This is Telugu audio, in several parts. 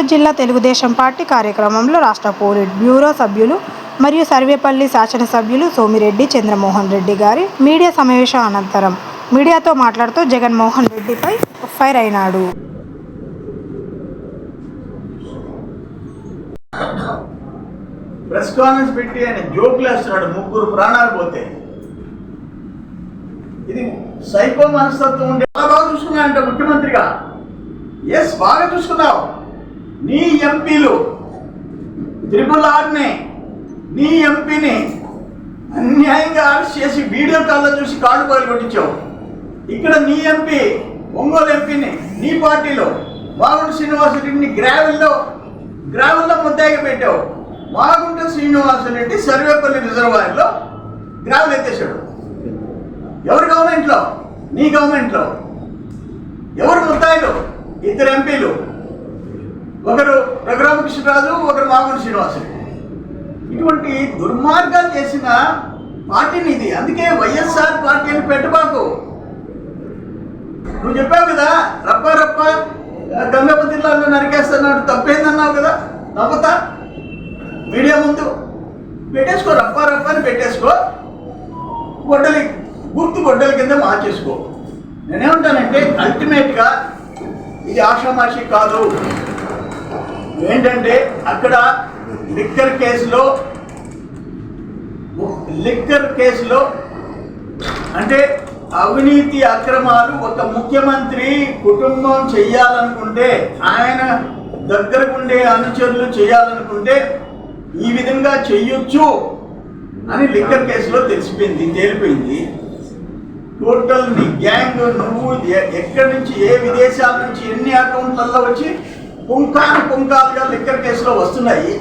గుంటూరు జిల్లా తెలుగుదేశం పార్టీ కార్యక్రమంలో రాష్ట్ర పోలిట్ బ్యూరో సభ్యులు మరియు సర్వేపల్లి శాసనసభ్యులు సోమిరెడ్డి చంద్రమోహన్ రెడ్డి గారి మీడియా సమావేశం అనంతరం మీడియాతో మాట్లాడుతూ జగన్మోహన్ రెడ్డిపై ఫైర్ అయినాడు. ప్రెస్ కాన్ఫరెన్స్ పెట్టి ఆయన జోకులు వేస్తున్నాడు. ముగ్గురు ప్రాణాలు పోతే. ఇది సైకో మనస్తత్వం ఉండే చాలా బాగా చూసుకున్నాడంటే ముఖ్యమంత్రిగా. ఎస్ బాగా చూసుకున్నావు? నీ ఎంపీలు త్రిపుల్ ఆర్ని నీ ఎంపీని అన్యాయంగా అరెస్ట్ చేసి వీడియో కాల్లో చూసి కాళ్ళు పోయి కొట్టించావు. ఇక్కడ నీ ఎంపీ ఒంగోలు ఎంపీని నీ పార్టీలో మాగుంట శ్రీనివాసరెడ్డిని గ్రావెల్లో గ్రావెల్లో ముద్దాయిగా పెట్టావు. మాగుంట శ్రీనివాసరెడ్డి సర్వేపల్లి రిజర్వాయర్లో గ్రావెల్ ఎత్తేసాడు ఎవరి గవర్నమెంట్లో నీ గవర్నమెంట్లో ఎవరు ముద్దాయిలు? ఇద్దరు ఎంపీలు. ఒకరు రఘురామకృష్ణరాజు ఒకరు మామూలు శ్రీనివాసులు. ఇటువంటి దుర్మార్గాలు చేసిన పార్టీని ఇది. అందుకే వైఎస్ఆర్ పార్టీని పెట్టబాకు. నువ్వు చెప్పావు కదా రప్ప రప్ప గంగప్ప జిల్లాలో నరికేస్తున్నాడు తప్పేందన్నావు కదా? నవ్వుతా? మీడియా ముందు పెట్టేసుకో రప్ప రప్ప అని పెట్టేసుకో. గొడ్డలి గుర్తు గొడ్డలి కింద మార్చేసుకో. నేనేమంటానంటే అల్టిమేట్గా ఇది ఆషామాషి కాదు. ఏంటంటే అక్కడ లిక్కర్ కేసులో లిక్కర్ కేసులో అంటే అవినీతి అక్రమాలు ఒక ముఖ్యమంత్రి కుటుంబం చెయ్యాలనుకుంటే ఆయన దగ్గరకుండే అనుచరులు చేయాలనుకుంటే ఈ విధంగా చెయ్యొచ్చు అని లిక్కర్ కేసులో తెలిసిపోయింది తేలిపోయింది. టోటల్ నీ గ్యాంగ్ నువ్వు ఎ- ఎక్కడి నుంచి ఏ విదేశాల నుంచి ఎన్ని అకౌంట్లలో వచ్చి పుంకాను పుంకాలుగా లిక్కర్ కేసులో వస్తున్నాయి.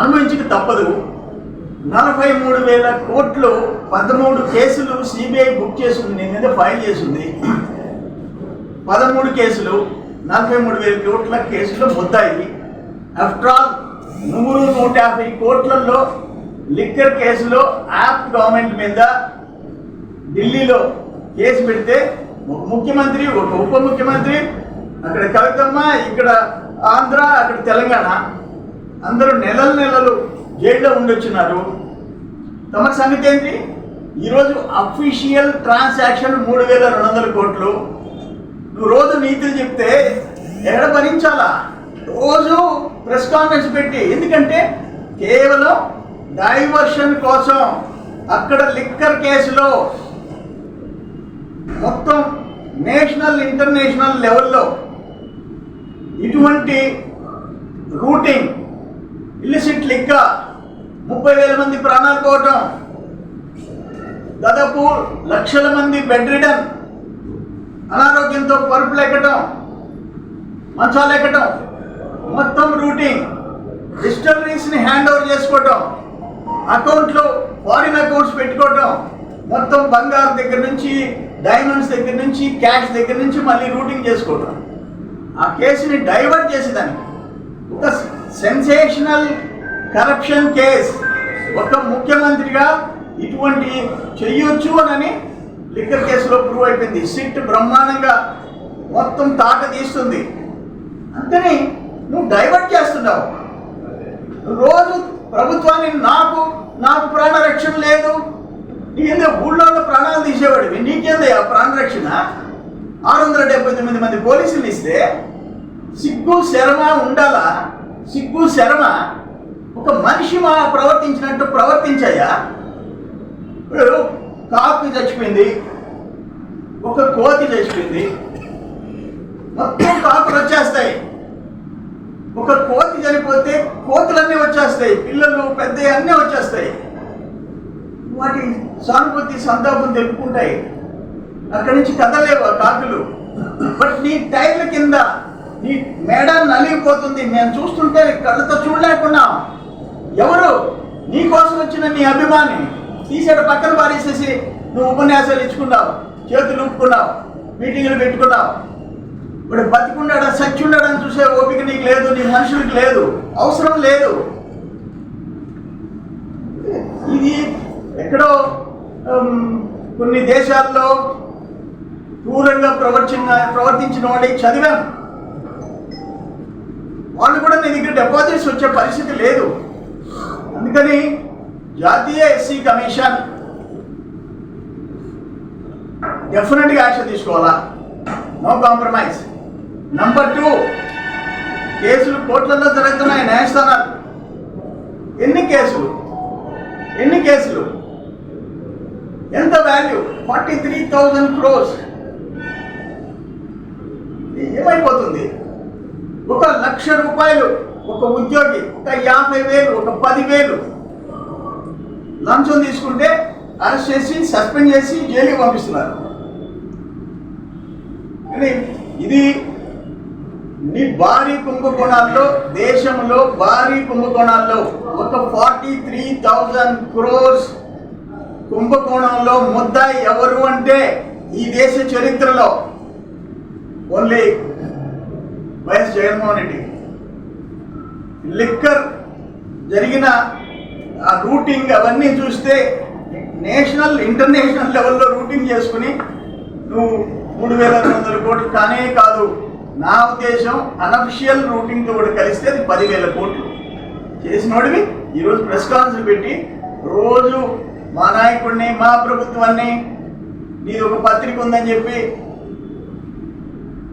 అనుభవించక తప్పదు. నలభై మూడు వేల కోట్లు పదమూడు కేసులు సిబిఐ బుక్ చేసింది మీద ఫైల్ చేసింది. పదమూడు కేసులు నలభై మూడు వేల కోట్ల కేసులు ముద్దాయి. ఆఫ్టర్ ఆల్ నూరు నూట యాభై కోట్లలో లిక్కర్ కేసులో యాప్ గవర్నమెంట్ మీద ఢిల్లీలో కేసు పెడితే ఒక ముఖ్యమంత్రి ఒక ఉప ముఖ్యమంత్రి అక్కడ కవితమ్మ ఇక్కడ ఆంధ్ర అక్కడ తెలంగాణ. అందరూ నెలలు నెలలు జైల్లో ఉండొచ్చున్నారు. తమ సంగతి ఏంటి? ఈరోజు అఫీషియల్ ట్రాన్సాక్షన్ మూడు వేల రెండు వందల కోట్లు. నువ్వు రోజు నీతులు చెప్తే ఎక్కడ భరించాలా? రోజు ప్రెస్ కాన్ఫరెన్స్ పెట్టి. ఎందుకంటే కేవలం డైవర్షన్ కోసం అక్కడ లిక్కర్ కేసులో మొత్తం నేషనల్ ఇంటర్నేషనల్ లెవెల్లో ఇటువంటి రూటింగ్ ఇల్లిసిట్ లిక్క ముప్పై వేల మంది ప్రాణాలు పోవటం దాదాపు లక్షల మంది బెడ్ రిడన్ అనారోగ్యంతో పరుపులు ఎక్కటం మంచాలు ఎక్కటం మొత్తం రూటింగ్ డిస్టర్బరీస్ని హ్యాండ్ ఓవర్ చేసుకోవటం అకౌంట్లో ఫారిన్ అకౌంట్స్ పెట్టుకోవటం మొత్తం బంగారం దగ్గర నుంచి డైమండ్స్ దగ్గర నుంచి క్యాష్ దగ్గర నుంచి మళ్ళీ రూటింగ్ చేసుకోవటం. ఆ కేసుని డైవర్ట్ చేసేదానికి ఒక సెన్సేషనల్ కరప్షన్ కేస్. ఒక ముఖ్యమంత్రిగా ఇటువంటి చెయ్యొచ్చు అని లిక్కర్ కేసులో ప్రూవ్ అయిపోయింది. సిట్ బ్రహ్మాండంగా మొత్తం తాట తీస్తుంది. అంతని నువ్వు డైవర్ట్ చేస్తున్నావు. రోజు ప్రభుత్వాన్ని నాకు నాకు ప్రాణరక్షణ లేదు. నీకేందో ఊళ్ళో ప్రాణాలు తీసేవాడివి. నీకేంది ఆ ప్రాణరక్షణ? ఆరు వందల డెబ్బై తొమ్మిది మంది పోలీసులు ఇస్తే సిగ్గు శరమ ఉండాలా? సిగ్గు శరమ ఒక మనిషి మా ప్రవర్తించినట్టు ప్రవర్తించాయా ఇప్పుడు కాకి చచ్చిపోయింది ఒక కోతి చచ్చిపోయింది మొత్తం కాకులు వచ్చేస్తాయి. ఒక కోతి చనిపోతే కోతులన్నీ వచ్చేస్తాయి పిల్లలు పెద్ద అన్నీ వచ్చేస్తాయి. వాటి సానుభూతి సంతాపం తెలుపుకుంటాయి. అక్కడి నుంచి కదలేవు ఆ కాకులు. బట్ నీ టైర్ల కింద నీ మేడ నలిగిపోతుంది. మేము చూస్తుంటే కళ్ళతో చూడలేకున్నాం. ఎవరు? నీ కోసం వచ్చిన నీ అభిమాని. తీసాడు పక్కన పారేసేసి నువ్వు ఉపన్యాసాలు ఇచ్చుకున్నావు. చేతులు ఊపుకున్నావు. మీటింగులు పెట్టుకున్నావు. ఇప్పుడు బతికున్నాడా సచ్చి ఉండడం చూసే ఓపిక నీకు లేదు నీ మనుషులకు లేదు. అవసరం లేదు. ఇది ఎక్కడో కొన్ని దేశాల్లో క్రూరంగా ప్రవర్తించిన ప్రవర్తించిన వాళ్ళే చదివాను వాళ్ళు కూడా నీ దగ్గర డిపాజిట్స్ వచ్చే పరిస్థితి లేదు. అందుకని జాతీయ ఎస్సీ కమిషన్ డెఫినెట్గా యాక్షన్ తీసుకోవాలా? నో కాంప్రమైజ్ నంబర్ టూ కేసులు కోర్టులలో జరుగుతున్నాయి న్యాయస్థానాలు. ఎన్ని కేసులు? ఎన్ని కేసులు? ఎంత value forty three thousand crores ఏమైపోతుంది? ఒక లక్ష రూపాయలు ఒక ఉద్యోగి ఒక యాభై వేలు ఒక పదివేలు లంచం తీసుకుంటే అరెస్ట్ చేసి సస్పెండ్ చేసి జైలుకి పంపిస్తున్నారు. కానీ ఇది నీ భారీ కుంభకోణాల్లో దేశంలో భారీ కుంభకోణాల్లో ఒక ఫార్టీ త్రీ థౌజండ్ క్రోర్స్ కుంభకోణంలో ముద్ద ఎవరు అంటే ఈ దేశ చరిత్రలో only YS Jaganmohan Reddy. Liquor జరిగిన ఆ రూటింగ్ అవన్నీ చూస్తే నేషనల్ ఇంటర్నేషనల్ లెవెల్లో రూటింగ్ చేసుకుని నువ్వు మూడు వేల రెండు వందల కోట్లు కానే కాదు నా ఉద్దేశం అనఫిషియల్ రూటింగ్తో కూడా కలిస్తే అది పదివేల కోట్లు. చేసినోడివి ఈరోజు ప్రెస్ కాన్ఫరెన్స్ పెట్టి రోజు మా నాయకుడిని మా ప్రభుత్వాన్ని నీది ఒక పత్రిక ఉందని చెప్పి